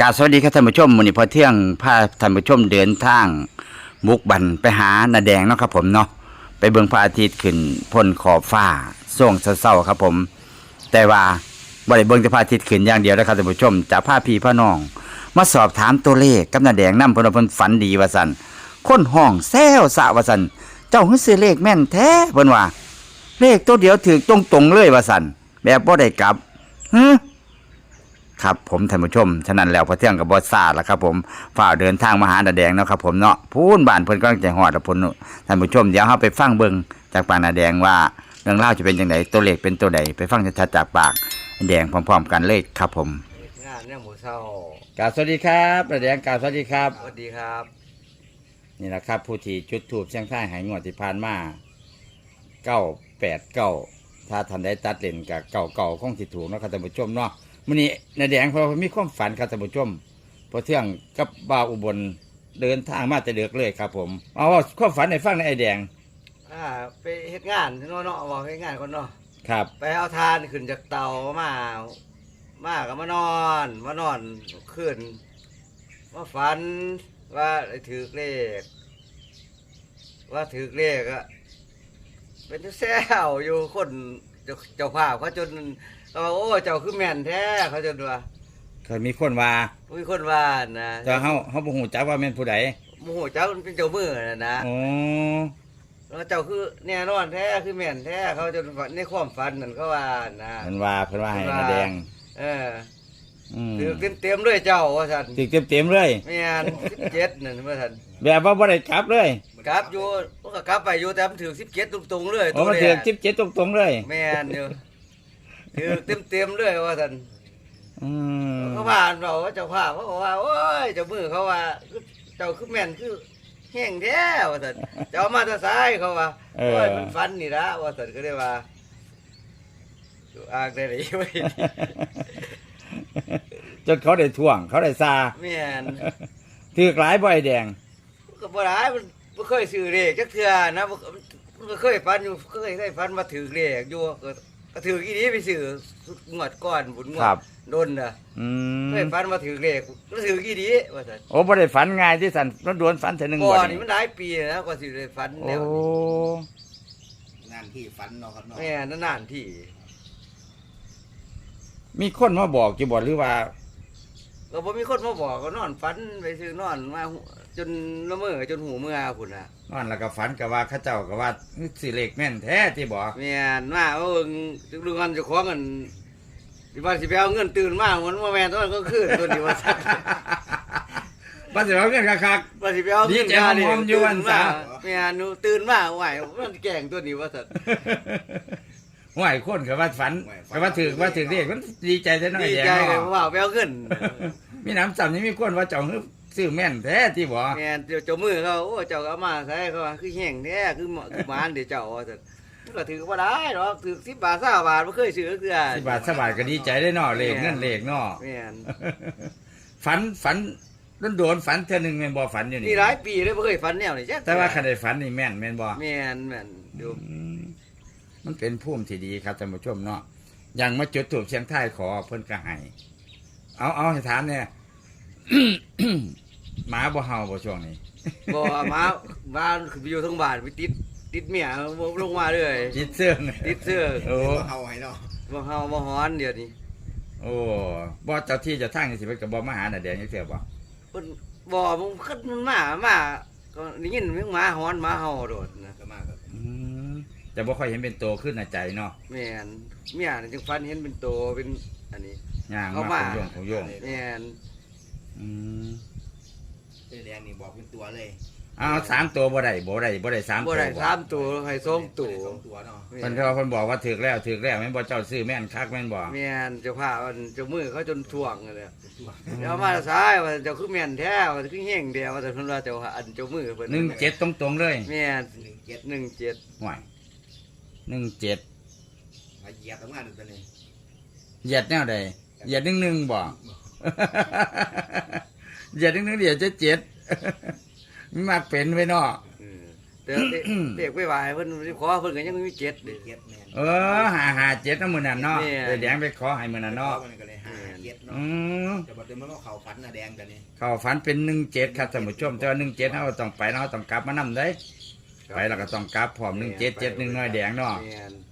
กาสวัสดีครับท่านผู้ชมมือนี้พอเที่ยงพาท่านผู้ชมเดินทางมุกบันไปหานาแดงเนาะครับผมเนาะไปเบิ่งพระอาทิตย์ขึ้นพ้นขอบฟ้าส่วงเศร้าๆครับผม แต่ว่าบ่ได้เบิ่งแต่พระอาทิตย์ขึ้นอย่างเดียวนะครับท่านผู้ชมจะพาพี่พ่อน้อง มาสอบถามตัวเลขกับนาแดงนำเพิ่นว่าเพิ่นฝันดีว่าซั่นคนห้องแซวสะว่าซั่นเจ้าคือซื้อเลขแม่นแท้เพิ่นว่า เลขตัวเดียวถือตรงๆเลยว่าซั่นแบบบ่ได้กลับฮึ ครับผมท่านผู้ชม ฉะนั้นแล้วพอเที่ยงกับบอสซาแล้วครับผมฝ่ากเดินทางมาหานาแดงเนาะครับผมเนาะพูนบ้านเพิ่นก็จะหอดแล้วพุ่นท่านผู้ชมเดี๋ยวเฮาไปฟังเบิ่งจากปากนาแดงว่าเรื่องเล่าวจะเป็นจังไดตัวเลขเป็นตัวใดไปฟังชัดๆจากปากนาแดงพร้อมๆกันเลยครับผมงานเนี่ยหมูเศร้ากราบสวัสดีครับนาแดงกราบสวัสดีครับ สวัสดีครับนี่แหละครับผู้ที่จุดถูกเชียงท่ายหายงวดที่ผ่านมาเก้าแปดเก้าถ้าท่านได้ตัดเล่นกับเก่าเก่าๆคงสิถูกเนาะครับท่านผู้ชมเนาะ มื้อนี้นาแดงเพอมีความฝันครับท่านผู้ชมพอเที่ยงกับบ่าวอุบลเดินทางมาแต่เดือกเลยครับ ผมเอาว่าความฝันในฟังในไอแดงอ่าไปเฮ็ดงานเนาะเนาะบอกเฮ็ดงานคนเนาะครับ ไปเอาทานขึ้นจากเตามา มาก็มานอนมานอนขึ้นมาฝันว่าได้ถือเลข ว่าถือเลขอะเป็นแซวอยู่คนเจ้าเจ้าภาพเขาจน เขาว่าโอ้เจ้าคือแม่นแท้เขาจนว่าเคยมีคนว่ามีคนว่านะแต่เฮาเฮาบ่ฮู้จักว่าแม่นผู้ใดโมโหเจ้าเป็นเจ้ามือนะนะอ๋อแล้วเจ้าคือแน่นอนแท้คือแม่นแท้เขาจนฝันในความฝันนั่นเขาว่านะเพิ่นว่าเพิ่นว่าให้นาแดง เอออืมถือเต็มเต็มๆเลยเจ้าว่าสันติดเต็มๆเลยแม่นสิบเจ็ดนั่นว่าสันแบบว่าบ่ได้กลับเลยกลับอยู่มันก็กลับไปอยู่แต่มันถือสิบเจ็ดตรงๆเลยโอ้มันแรถือก17ตรงๆเลย แม่นอยู่ ถือเต็มเต็มๆเลยว่าสันอืมเขาว่าเราว่าเจ้าภาพเขาบอกว่าโอ้ยเจ้ามือเขาว่าเจ้าคือแม่นคือแห้งแท้ว่าสันเจ้ามาแตะซ้ายเขาว่าเอโอ้อยมันฟันนี่ละว่าสันก็ได้ว่าอ่างได้เลยไว้จนเขาได้ท่วง เขาได้ซาแม่นถือกหลายบ่ไอแดง ก็บ่ได้มันบ่เคยซื้อเลขจักเทื่อนะบ่มันก็เคยฟันอยู่เคยเคยฟันมาถือเลขอยู่ก็ ก็ถืออีนี้ไปซื้องวดก่อนบุญงวครัดบโดนน่ะอืมเคยฟันมาถือเลขก็ถืออีนี้ว่าซั่นโอ้บ่ได้ฝันง่ายที่สันรถดวนฝันเท่อหนึงก่บ่อนนี่นี่มันหลายปีแล้วกว่าสิได้ฟันโอ้แล้วงานที่ฝันเนาะครับเนาะแม่นานๆที่มีคนมาบอกอยู่บ่หรือว่า ก็บ่มีคนมาบอกก็นอนฝันไปซื้อนอนมาจนละเมอจนหูเมื่อพุ่นน่ะ นอนแล้วก็ฝันก็ว่าเขาเจ้าก็ว่าสิเลขแม่นแท้ที่บ่แม่นมาว่าเบิ่งดูงานเจ้าของกันสิว่าสิไปเอาเงินตื่นมามันบ่แม่นตอนกลางคืนตัวนี้ว่าซั่นบ่สิเอาเงินคักว่าสิไปเอาดีใจหอมๆอยู่วันเสาร์แม่หนูตื่นมาไหวมันแกล้งตัวนี้ว่าสัตว์ๆห่วยคนก็ว่าฝันก็ว่าถือว่าถือเลขมันดีใจแท้น้อยดีแดงใจเลยเนาะว่าไปเอาเงินมีน้ำซ้ำนี่มีคนว่าเจ้า ซื้อแม่นแท้ที่บ่แม่เจ้าเจ้ามือเขาโอ้เจ้าก็เอามาใส่เขาว่าคือแห้งแท้คือหมอคือหมานเดี๋ยวเจ้าว่าสัตว์มันก็ถือว่าได้หรอกถือสิบบาทสามบาทไม่เคยซื้อเกลือสิบบาทสบายก็ดีใจได้เนาะเลขเงินเลขเนาะแม่นฝันฝันโดนๆฝันเท่อหนึงแม่นบ่ฝันอยู่นี่นี่หลายปีเลยไม่เคยฝันแนวนี่จ้ะแต่ว่าคันได้ฝันนี่แม่นแม่นบ่แม่นแม่นดูอืมมันเป็นภูมิที่ดีครับท่านผู้ชมเนาะอย่างมาจุดถูกเชียงท้ายขอเพิ่นก็ให้เอาเอาให้ถามเนี่ย หมาบ่เห่าบ่ช่วงนี้บ่มาบ้านคือไปอยู่ทั้งบ้านไปติดติดเมียบ่ลงมาเลยจิตเสื่องติดเสื้อโอ้เฮาให้เนาะบ่เฮาบ่ฮ้อนเดี๋ยวนี้โอ้บ่เจ้าที่เจะทั้งสิเพิ่นก็บ่มาหาน่ะแดงจังซี่บ่เพิ่นบ่มันขึ้นมันมามาก็ได้ยินมันหมาฮ้อนหมาเห่าโดดนะก็มาครับอืมแต่บ่ค่อยเห็นเป็นโตขึ้นน่ะใจเนาะแม่นเมียนี่จึงฟันเห็นเป็นโตเป็นอันนี้ย่างเขามามาของโยงของโยงแม่นอืม เสื้อแดงนี่บอกเป็นตัวเลยเอาสามตัวบ่ได้บ่ได้บ่ได้สามบ่ตัวได้บ่สามตัวให้สองตัวสองตัวเนาะแม่เพิ่นนก็เพิ่นบอกว่าถึกแล้วถึกแล้วแม่นบ่เจ้าซื้อแม่นคักแม่นบ่แม่นเจ้าภาพอันเจ้ามือเขาจนถ่วงเลยเดี๋ยวมาซ้ายว่าเจ้าคือแม่นแท้ว่าคือเฮงเดียวว่าแต่เพิ่นว่าเจ้าอันเจ้ามือเพิ่นหนึ่งเจ็ดตรงๆเลยแม่นหนึ่งเจ็ด17ห่วยหนึ่งเจ็ดมาเหยียบทำงานตัวนี้เหยียดแนวใดเหยียดหนึ่งหนึ่งบ่ เหยียดหนึ่งหนึ่งเดี๋ยวจะเจ็ดมันมักเป็นไว้เนาะเออแต่เด็กเด็กไปไหวเพิ่นสิขอเพิ่นก็ยังมีเจ็ดเด็ดิกเก็ดแม่นเออหาหาเจ็ดน้ำมือนั่นเนาะแม่เลยแดงไปขอให้มือนั่นเนาะมันก็เลยหาเก็ดเนาะอืมแต่บ่ได้มาว่าเขาฝันน่ะแดงกันนี่เขาฝันเป็นหนึ่งเจ็ดครับท่านผู้ชมแต่ว่าหนึ่งเจ็ดเราต้องไปเราต้องกลับมานำได้ไปเราก็ต้องกลับพร้อมหนึ่งเจ็ดเจ็ดหนึ่งน้อยแดงเนาะ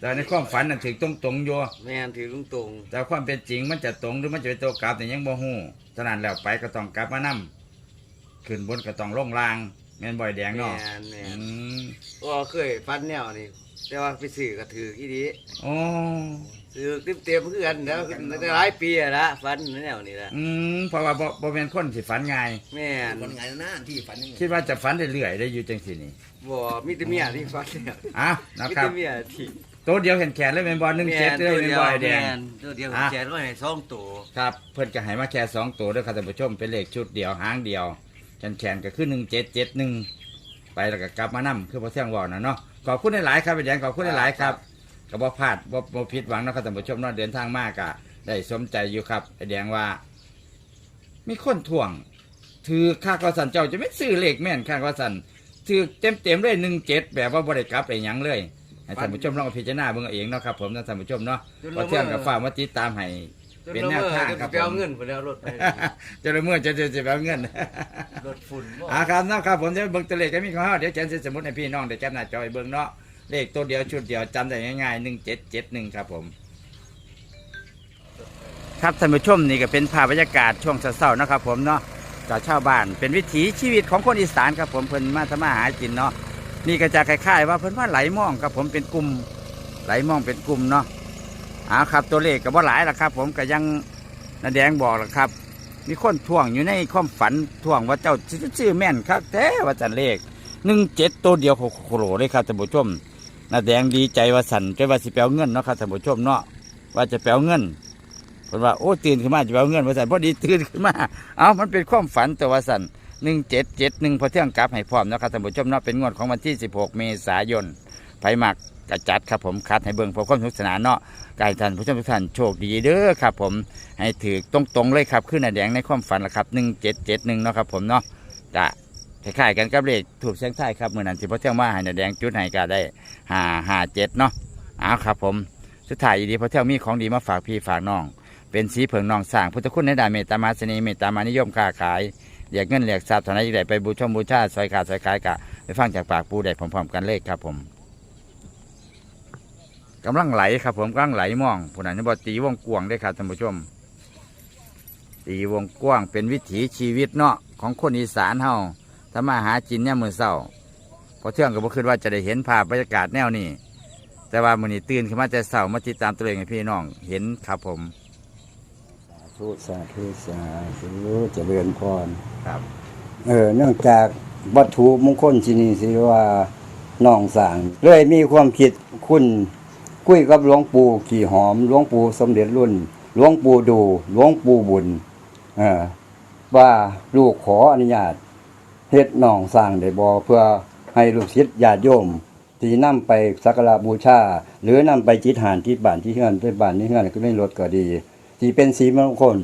แม่นแต่ในความฝันนั่นถึงตรงตรงๆอยู่แม่นถือตรงแต่ความเป็นจริงมันจะตรงหรือมันจะเป็นตัวกลับเนี่ยยังบ่ฮู้ฉะนั้นแล้วไปก็ต้องกลับมานำขึ้นบนก็ต้องลงล่างแม่นบ่อยแดงๆแม่เนาะนแม่อืนมก็เคยฟันแนวนี่แต่ว่าไปซื้อก็ถืออีดีโอ้ซื้อเต็มๆคือกันแล้วแต่หลายปีอะละฟันแนวนี่ละอืมเพราะว่าบ่บ่เป็นคนสิฝันง่าย แม่นคนไงนะที่ฝันยังไงคิดว่าจะฝันเรื่อยๆได้อยู่จังซี่นี่บ่มีแต่เมียที่ฟันเนี่ยอะนะมีครัแต่บเมียที่ ตัวเดียวเห็นแขนเลยเป็นบอลหนึ่งเจ็ดเลยเป็นบอลแดงม่นตัวเดียวอะแจกไว้ให้สองตัวครับเพิ่นก็ให้มาแค่สองตัวด้วยครับท่านผู้ชมเป็นเลขชุดเดียวหางเดียวแขนแขนก็คือหนึ่งเจ็ดเจ็ดหนึ่งไปแล้วก็กลับมานํคือพอเที่ยงบอกนะเนาะขอบคุณหลายๆครับเป็นแดงขอบคุณหลายๆครับก็บ่พลาดบ่บ่ผิดหวังเนาะครับท่านผู้ชมเนาะเดินทางมากอะได้สมใจอยู่ครับไอแดงว่า มีคนถ่วง ถือค่ากอสันเจ้าจะไม่ซื้อเลขแม่นค่ากอสันถือเต็มเต็มๆเลยหนึ่งเจ็ดแบบว่าบริกลับไปหยังเลย ให้ท่านผู้ชมลองพิจารณาเบิ่งเอาเองเนาะครับผมท่านผู้ชมเนาะพอเที่ยงกับฟ้ากมาติดตามให้ เป็นแนวทางครับจะไปเอาผมเงินไปแล้วรถไปจะได้เมื่อจะจะจะเอาเงิน รถฝุ่นบ่อ่าครับเนาะครับผมจะเบิ่งตัวเลขก็มีของเฮาเดี๋ยวเขียนเส้นสมุดให้พี่น้องได้แคปหน้าจอให้เบิ่งเนาะเลขตัวเดียวชุดเดียวจำได้ง่ายๆหนึ่งเจ็ดเจ็ดหนึ่งครับผม ครับท่านผู้ชมนี่ก็เป็นภาพบรรยากาศช่วงเช้าๆนะครับผมเนาะจากชาวบ้านเป็นวิถีชีวิตของคนอีสานครับผมเพิ่นมาทำมาหากินเนาะ นี่ก็จะคล้ายๆ ว่าเพิ่นว่าไหลมองครับผมเป็นกลุ่มไหลมองเป็นกลุ่มเนาะอ่าครับตัวเลขก็บ่หลายละครับ ผมก็ยังนาแดงบอกละครับ มีคนท่วงอยู่ในความฝันท่วงว่าเจ้าชื่อแม่นครับแต่ว่าจันเลขหนึ่งเจ็ดตัวเดียวโคโรเลยครับท่านผู้ชมนาแดงดีใจว่าสันใจว่าสิแปลเงินเนาะครับท่านผู้ชมเนาะว่าจะแปลเงินเพิ่นว่าโอ้ตื่นขึ้นมาจะไปเอาเงินมาสันพอดีตื่นขึ้นมา เอามันเป็นความฝันแต่ว่าสั่น หนึ่งเจ็ดเจ็ดหนึ่งพอเที่ยงกลับให้พร้อมนะครับท่านผู้ชมเนาะเป็นงวดของวันที่สิบหกเมษายนไผมักกระจัดครับผมคัดให้เบิ่งเพื่อความสนุกสนานเนาะกายท่านผู้ชมทุกท่านโชคดีเด้อครับผมให้ถือตรงๆเลยครับขึ้นหน้าแดงในความฝันละครับหนึ่งเจ็ดเจ็ดหนึ่งเนาะครับผมเนาะจะคล้ายๆกันกับเลขถูกเสียงไทยครับเมื่อนั้นที่พอเที่ยงมาให้หน้าแดงจุดให้ก็ได้ห้าห้าเจ็ดเนาะเอาครับผมสุดท้ายอีดีพอเที่ยงมีของดีมาฝากพี่ฝากน้องเป็นสีเผิงนองสร้างพุทธคุณในด้านเมตตามาเสน่ห์เมตตามานิยมค้าขาย เรียกเงินเรียกทรัพย์ฐานะยิ่งใหญ่ไปบูชมบูชาซอยขาดซอยขายกะไปฟังจากปากปูได้พร้อมๆกันเลขครับผมกำลังไหลครับผมกำลังไหลมองผู้นั้นจะบอกตีวงกวางได้ครับท่านผู้ชม ตีวงกว้างเป็นวิถีชีวิตเนาะของคนอีสานเฮาถ้ามาหาจินเนี่ยมมือเศร้าพอเที่ยงก็บ่คิดว่าจะได้เห็นภาพบรรยากาศแนวนี้แต่ว่ามื้อนี้ตื่นขึ้นมาแต่เช้ามาติดตามตัวเองให้พี่น้อง เห็นครับผม ธุสาธุสาธุเจริญพรครับ เออเนื่องจากวัตถุมงคลที่นี่สิว่าน้องสร้างเลยมีความคิดคุณคุยกับหลวงปู่ขี่หอมหลวงปู่สมเด็จรุ่นหลวงปู่ดูหลวงปู่บุญเออว่าลูกขออนุญาตเฮ็ดน้องสร้างได้บ่เพื่อให้ลูกศิษย์ญาติโยมที่นำไปสักการะบูชา หรือนำไปจิตหานที่บ้านที่เฮือนที่บ้านที่เฮือนก็ไม่ลดก็ดี ที่เป็นสีมงคล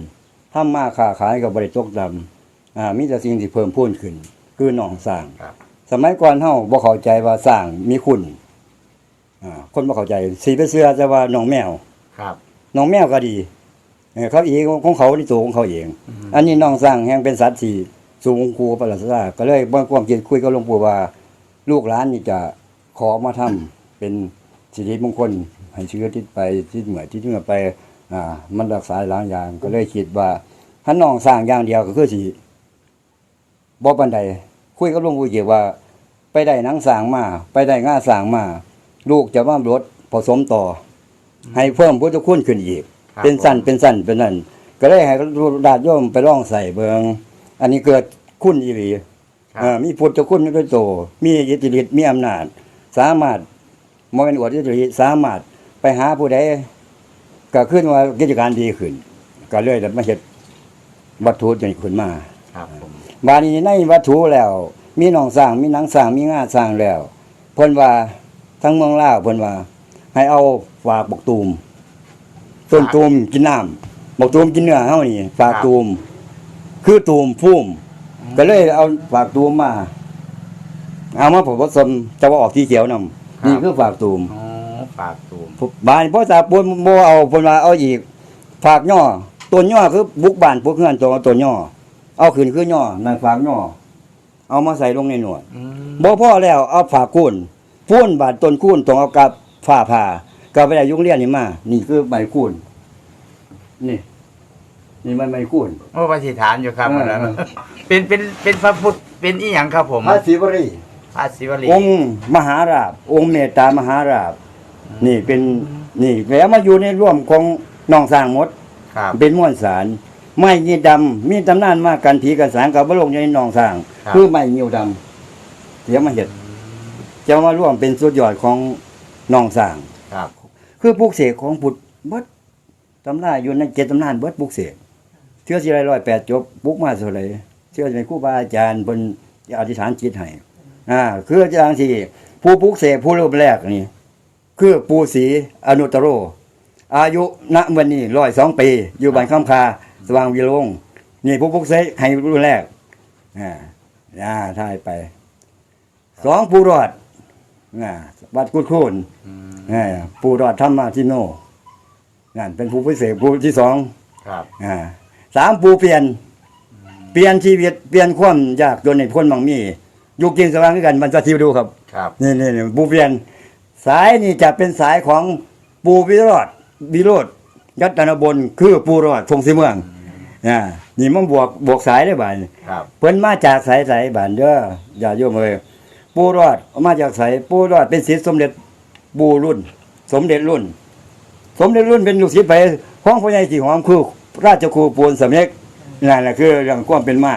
ทำมาค้าขายกับบริตกดำอ่ามีแต่สิ่งที่เพิ่มพูนขึ้น คือหนองสร้าง ครับ สมัยก่อนเฮาบ่เข้าใจว่าสร้างมีคุณอ่าคนบ่เข้าใจสีไปเสื้อจะว่าหนองแมว ครับหนองแมวก็ดีเออเขาเองของเขาที่ตัวของเขาเอง อันนี้น้องสร้างแห่งเป็นสัตว์ที่สูงครูประหลาดซาก็เลยบ่ความคิดคุยกับหลวงปู่ว่า ลูกหลานนี่จะขอมาทำเป็นสิริมงคลให้เชื้อทิศไปทิศเหนือทิศเหนือไป อ่า มันรักษาหลายอย่างก็เลยคิดว่าถ้าน้องสร้างอย่างเดียวก็คือสิบ่ปานใดคุยกับหลวงปู่เกี่ยวว่า ไปได้หนังสร้างมาไปได้ง่าสร้างมาลูกจะว่ารถผสมต่ออให้เพิ่มพุทธคุณขึ้นอีกครับเป็นสั้นเป็นสั้นเป็นนั่นก็เลยให้ดาดโยมไปลองใส่เบิงอันนี้เกิดคุณอีหลีครับเอ่อมีพุทธคุณด้วยโต มีอิทธิฤทธิ์มีอำนาจ สามารถมองเป็นอวดอิทธิฤทธิ์สามารถไปหาผู้ใด ก็ขึ้นว่ากิจการดีขึ้น ก็เลยได้มาเฮ็ดวัตถุจนขึ้นมาครับผมบาดนี้ในวัตถุแล้ว มีหนองสร้างมีหนังสร้างมีงาสร้างแล้วเพิ่นว่าทั้งเมืองลาวเพิ่นว่า ให้เอาฝากบกตูมต้นตูมกินน้ำบกตูมกินเนื้อเฮานี่ฝากตูม คือตูมพุ่มก็เลยเอาฝากตูมมา เอามาผมผสมจะว่าออกสีเขียวนำนี่คือฝากตูมอ๋อ ฝากตูมบ้านพ่อตาปูนบ่เอาเพิ่นว่าเอาอีกฝากย่อต้นย่อคือบุกบ้านพวกเฮือนตัวต้นย่อเอาขึ้นคือย่อนั่นฝากย่อเอามาใส่ลงในหนวดอืมบ่พอแล้วเอาฝากคูนพูนบาดต้นคูนต้องเอากับฝ้าผ่าก็ไปได้ยุงเรียนนี่มา นี่คือใบคูนนี่นี่มันใบคูนโอ้ปฏิฐานอยู่ครับเอออันนั้นเป็นเป็นเป็นพระพุทธเป็นอีหยังครับผมพระศิวรีพระศิวลีองค์มหาราบองค์เมตตามหาราบ นี่เป็นนี่แล้วมาอยู่ในร่วมของน้องสร้างหมด ครับ เป็นม้วนสาร ไม้ยีดำมีตำนานมากกันผีกันสางกับบลงในหนองสร้าง ครับ คือไม้เงียวดำเสียมาเห็ดจะมาร่วมเป็นสุดยอดของหนองสร้าง ครับ คือปลูกเสกของพุทธเบิดตำราอยู่ในเจ็ดตำนานเบิดปลูกเสกเชื่อสิไรร้อยแปดจบปลูกมาเท่าไหรเชื่อสิเป็นครูบาอาจารย์บนอธิษฐานจิตให้อ่าคืออาจารย์ที่ผู้ปลูกเสกผู้รูปแรกนี่ คือปูศรีอนุตตโร อายุณวันนี้ร้อยสองปี อยู่บ้านคำคา สว่างวิโรงนี่ผู้ปลุกเสกให้รุ่นแรกอ่าอ่าท่ายไป สองปูรอดอ่าวัดกุดคูนอืมอ่าปูรอดธรรมาทิโนนั่นเป็นผู้พิเศษผู้ที่สองครับอ่าสามปูเปลี่ยน เปลี่ยนชีวิตเปลี่ยนความยากจนในพ้นบางมีอยู่กินสว่างด้วยกันมันจะทิวดูครับ ครับนี่นี่นี่ปูเปลี่ยน สายนี่จะเป็นสายของปูวิโรธวิโรธยัตนบนคือปูรอดพงศรีเมืองอ่านี่มันบวกบวกสายได้บ่ายครับ เพิ่นมาจากสายสายบ้านเด้ออย่าโยมเอ้ยปูรอดมาจากสายปูรอดเป็นศิษย์สมเด็จปูรุ่น สมเด็จรุ่น สมเด็จรุ่นเป็นลูกศิษย์ไปของพ่อใหญ่สีหอมคือราชครูปูนสำเร็จนั่นแหละคือเรื่องความเป็นมา